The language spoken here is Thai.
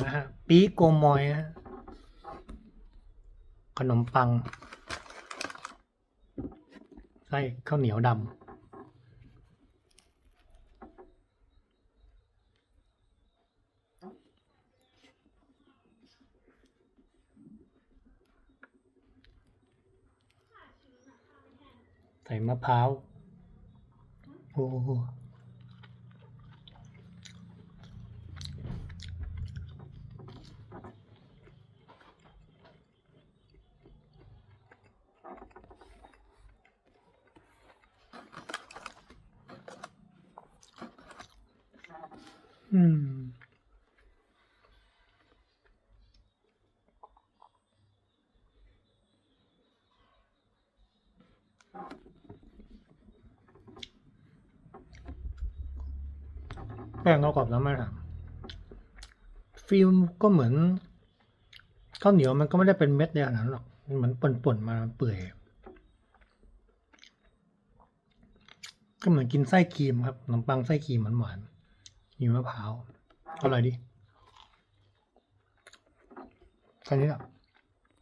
แล้วฮะ ปีโกมอยฮะขนมปัง ไส้ข้าวเหนียวดำใส่มะพร้าว โอ้ อืมแป้งเขากรอบแล้วไมากฟิล์มก็เหมือนข้าวเหนียวมันก็ไม่ได้เป็นเม็ดเดียวนั้นหรอกมันเหมือนป่นๆมาเปื่อยก็เหมือนกินไส้ครีมครับขนมปังไส้ครีมหวานๆ มีมะพร้าว อร่อยดีแค่นี้แหละ